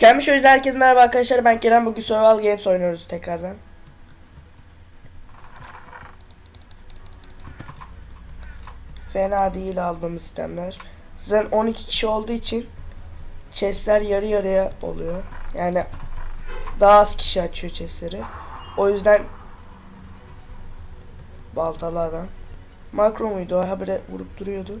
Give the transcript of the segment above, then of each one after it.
Tükenmiş oyuncu herkese merhaba arkadaşlar ben Kerem bugün Survival Games oynuyoruz tekrardan. Fena değil aldığımız sistemler. Zaten 12 kişi olduğu için chestler yarı yarıya oluyor. Yani daha az kişi açıyor chestleri. O yüzden baltalı adam. Makro muydu o habire vurup duruyordu.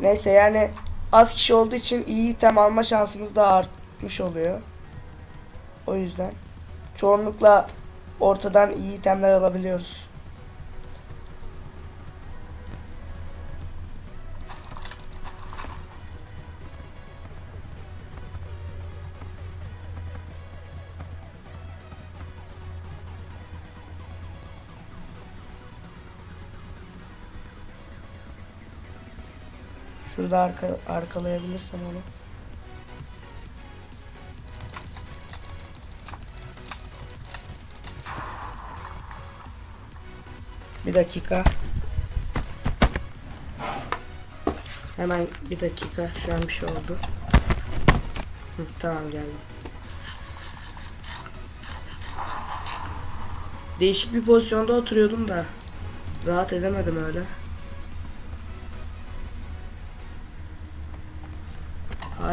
Neyse yani az kişi olduğu için iyi item alma şansımız da artmış oluyor. O yüzden çoğunlukla ortadan iyi itemler alabiliyoruz. Şurada arka, arkalayabilirsem onu. Bir dakika. Hemen bir dakika. Şu an bir şey oldu. Hı, tamam geldim. Değişik bir pozisyonda oturuyordum da rahat edemedim öyle.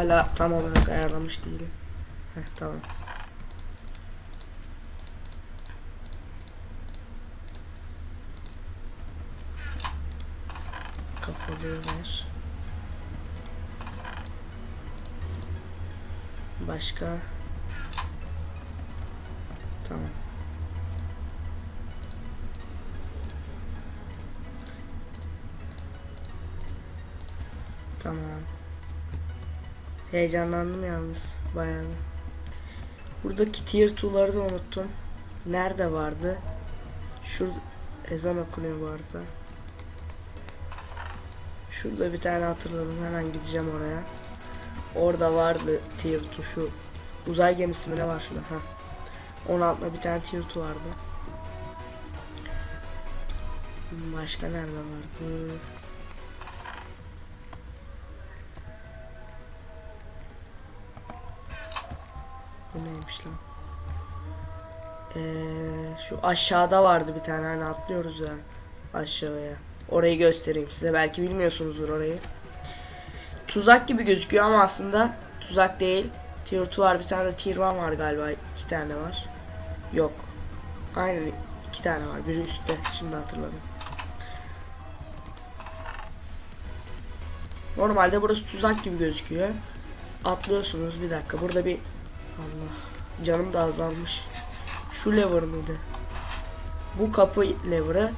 Hala tam olarak ayarlamış değilim. Heh, tamam. Kafalığı ver. Başka. Tamam. Tamam. Heyecanlandım yalnız bayağı. Buradaki tier 2'ları da unuttum. Nerede vardı? Şurada ezan okunuyor bu arada. Şurada bir tane hatırladım. Hemen gideceğim oraya. Orada vardı tier 2 şu uzay gemisi mi ne var şurada? Ha. Onun altında bir tane tier 2 vardı. Başka nerede vardı? Ee, şu aşağıda vardı bir tane hani atlıyoruz ya aşağıya. Orayı göstereyim size. Belki bilmiyorsunuzdur orayı. Tuzak gibi gözüküyor ama aslında tuzak değil. Tier 2 var bir tane de Tier 1 var galiba. iki tane var. Yok. Aynen iki tane var. Biri üstte. Şimdi hatırladım. Normalde burası tuzak gibi gözüküyor. Atlıyorsunuz bir dakika. Burada bir Allah. Canım da azalmış. Şu lever mıydı? Bu kapı lever'ı.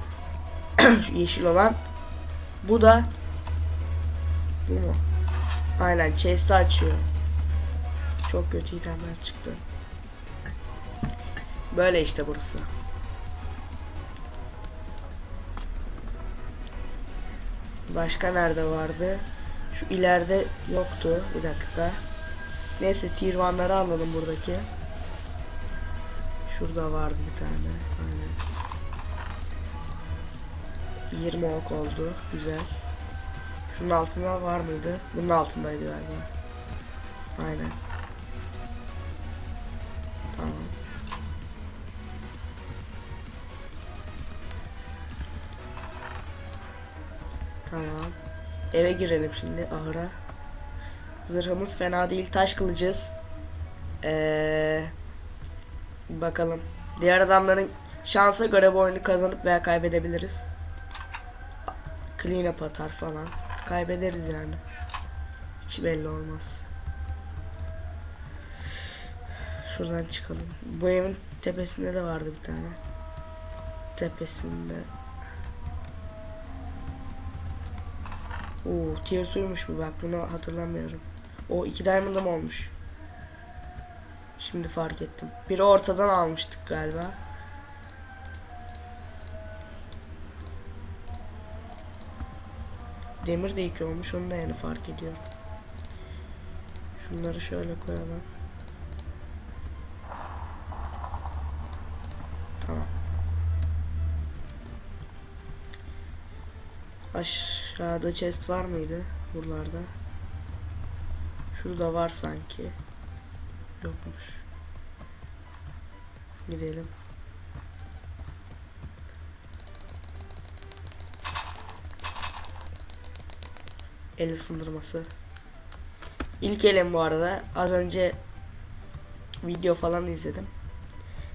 Şu yeşil olan. Bu da bu mu? Aynen chest'i açıyor. Çok kötü itemler çıktı. Böyle işte burası. Başka nerede vardı? Şu ileride yoktu. Bir dakika. Neyse tier 1'ları alalım buradaki. Şurada vardı bir tane. Aynen. 20 ok oldu. Güzel. Şunun altında var mıydı? Bunun altındaydı galiba. Aynen. Tamam. Tamam. Eve girelim şimdi ahıra. Zırhımız fena değil. Taş kılıcız. Ee, bakalım. Diğer adamların şansa göre bu oyunu kazanıp veya kaybedebiliriz. Clean up atar falan. Kaybederiz yani. Hiç belli olmaz. Şuradan çıkalım. Bu evin tepesinde de vardı bir tane. Tepesinde. Oo, tier 2'ymuş bu bak bunu hatırlamıyorum. O iki diamond'ım olmuş. Şimdi fark ettim. Biri ortadan almıştık galiba. Demir de iki olmuş onu da yeni fark ediyorum. Şunları şöyle koyalım. Tamam. Aşağıda chest var mıydı? buralarda. Şurada var sanki. Yokmuş. Gidelim. El ısındırması. İlk elim bu arada. Az önce video falan izledim.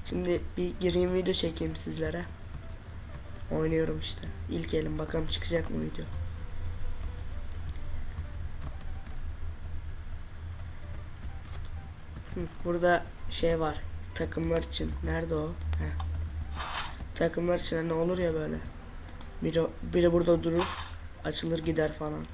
Şimdi bir gireyim video çekeyim sizlere. Oynuyorum işte. İlk elim bakalım çıkacak mı video. Burada şey var. Takımlar için. Nerede o? Heh. Takımlar için ne olur ya böyle. Biri, biri burada durur. Açılır gider falan.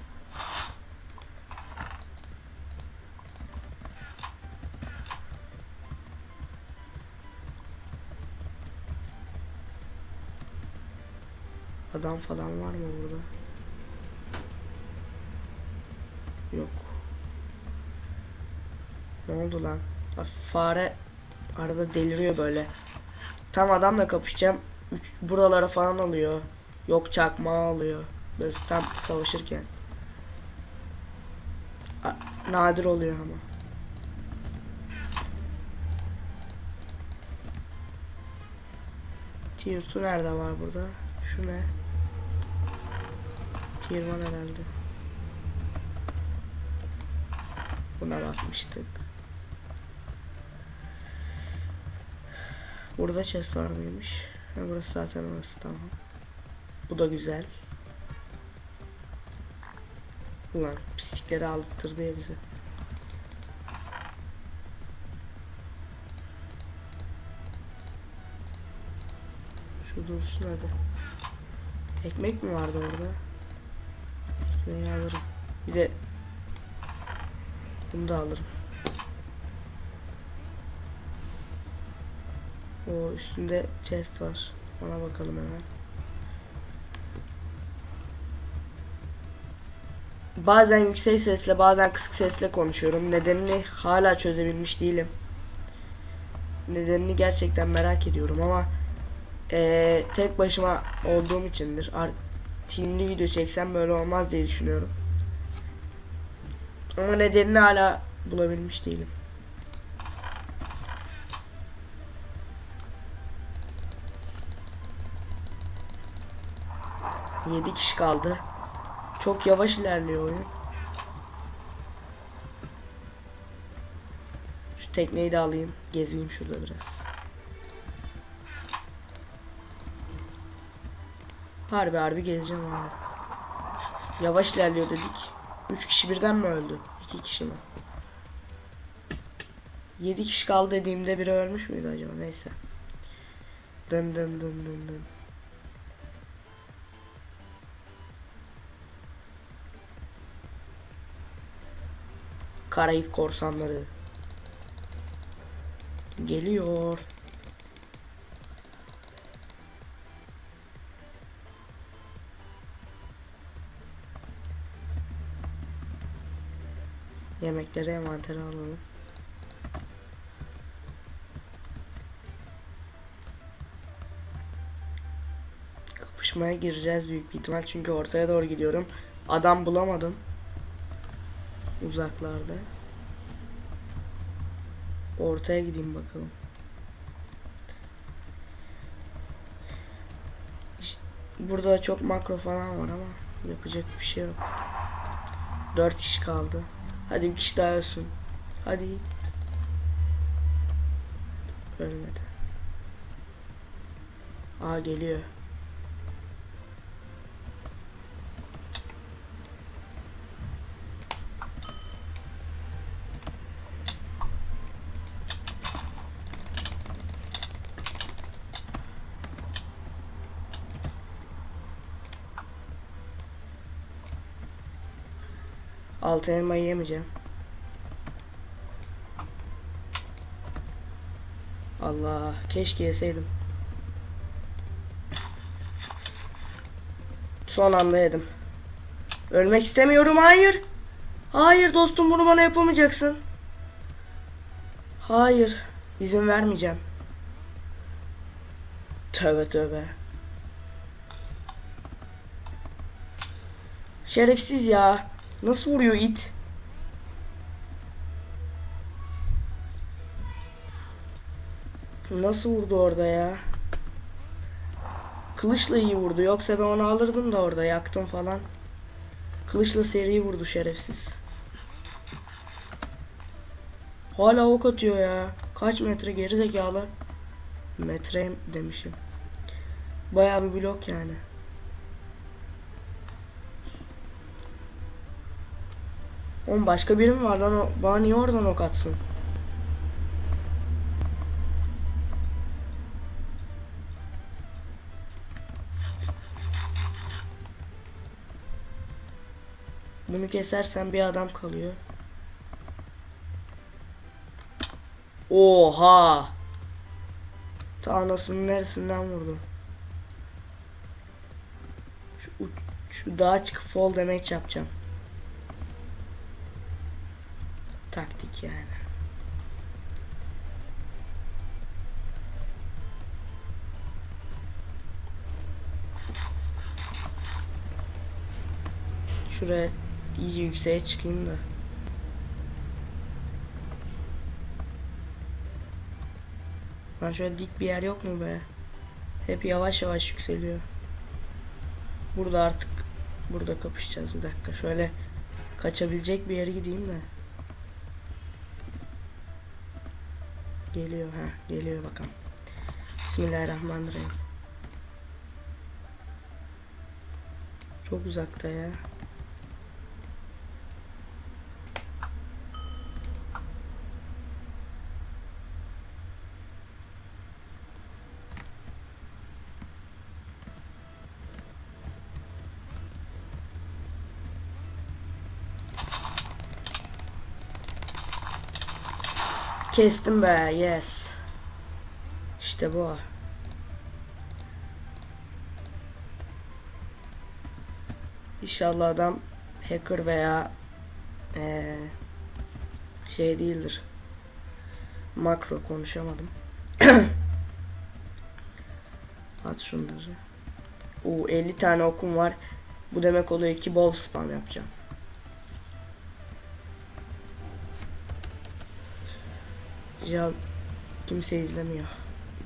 Adam falan var mı burada? Yok. Ne oldu lan? Fare arada deliriyor böyle. Tam adamla kapışacağım. Üç, buralara falan alıyor. Yok çakma alıyor. Böyle tam savaşırken. A- nadir oluyor ama. Tier 2 nerede var burada? Şu ne? Tier 1 herhalde. Buna bakmıştık. Burada chest var mıymış? Ha, burası zaten orası tamam. Bu da güzel. Ulan pislikleri aldırdı ya bize. Şu dursun hadi. Ekmek mi vardı orada? Ekmeği alırım. Bir de bunu da alırım. O üstünde chest var. Ona bakalım hemen. Bazen yüksek sesle bazen kısık sesle konuşuyorum. Nedenini hala çözebilmiş değilim. Nedenini gerçekten merak ediyorum ama eee, tek başıma olduğum içindir. Ar- Teamli video çeksem böyle olmaz diye düşünüyorum. Ama nedenini hala bulabilmiş değilim. Yedi kişi kaldı. Çok yavaş ilerliyor oyun. Şu tekneyi de alayım. Gezeyim şurada biraz. Harbi harbi gezeceğim abi. Yavaş ilerliyor dedik. 3 kişi birden mi öldü? 2 kişi mi? 7 kişi kaldı dediğimde biri ölmüş müydü acaba? Neyse. Dın dın dın dın dın. Karayip korsanları. Geliyor. Yemekleri envantere alalım. Kapışmaya gireceğiz büyük bir ihtimal çünkü ortaya doğru gidiyorum. Adam bulamadım. Uzaklarda. Ortaya gideyim bakalım. Burada çok makro falan var ama yapacak bir şey yok. Dört kişi kaldı. Hadi bir kişi daha ölsün. Hadi. Ölmedi. Aa geliyor. Altı elmayı yemeyeceğim. Allah keşke yeseydim. Son anda yedim. Ölmek istemiyorum hayır. Hayır dostum bunu bana yapamayacaksın. Hayır. izin vermeyeceğim. Tövbe tövbe. Şerefsiz ya. Nasıl vuruyor it? Nasıl vurdu orada ya? Kılıçla iyi vurdu. Yoksa ben onu alırdım da orada yaktım falan. Kılıçla seri vurdu şerefsiz. Hala ok atıyor ya. Kaç metre geri zekalı. Metre demişim. Bayağı bir blok yani. Oğlum başka biri mi var lan o? Bana niye oradan ok atsın? Bunu kesersen bir adam kalıyor. Oha! Ta anasının neresinden vurdu? Şu, şu dağa çıkıp fall damage yapacağım. Taktik yani. Şuraya iyice yükseğe çıkayım da. Lan şöyle dik bir yer yok mu be? Hep yavaş yavaş yükseliyor. Burada artık burada kapışacağız bir dakika. Şöyle kaçabilecek bir yere gideyim de. Geliyor ha, geliyor bakalım. Bismillahirrahmanirrahim. Çok uzakta ya. Kestim be, yes. İşte bu. İnşallah adam hacker veya eee, şey değildir. Makro konuşamadım. At şunları. Oo 50 tane okum var. Bu demek oluyor ki bol spam yapacağım. Ya kimse izlemiyor.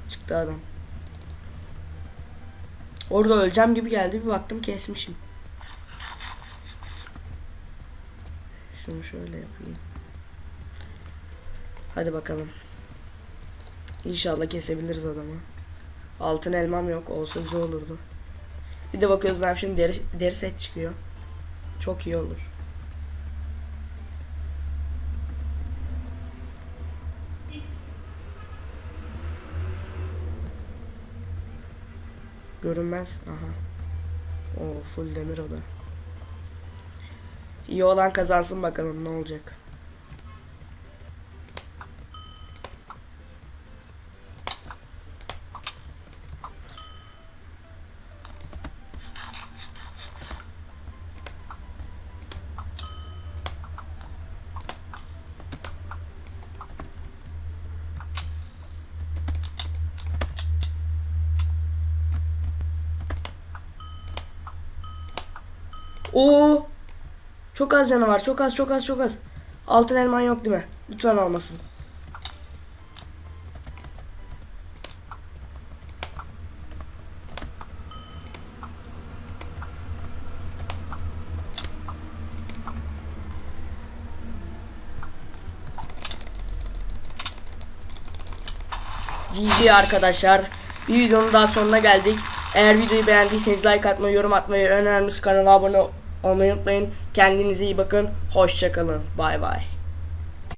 Çıktı adam. Orada öleceğim gibi geldi bir baktım kesmişim. Şunu şöyle yapayım. Hadi bakalım. İnşallah kesebiliriz adamı. Altın elmam yok olsa güzel olurdu. Bir de bakıyoruz şimdi deri, deri set çıkıyor. Çok iyi olur. Görünmez. Aha. O full demir o da. İyi olan kazansın bakalım ne olacak. Oo! Çok az canı var. Çok az, çok az, çok az. Altın elman yok değil mi? Lütfen almasın. GG arkadaşlar. Bir videonun daha sonuna geldik. Eğer videoyu beğendiyseniz like atmayı, yorum atmayı, önermiş kanala abone olmayı unutmayın. Kendinize iyi bakın. Hoşçakalın. Bay bay.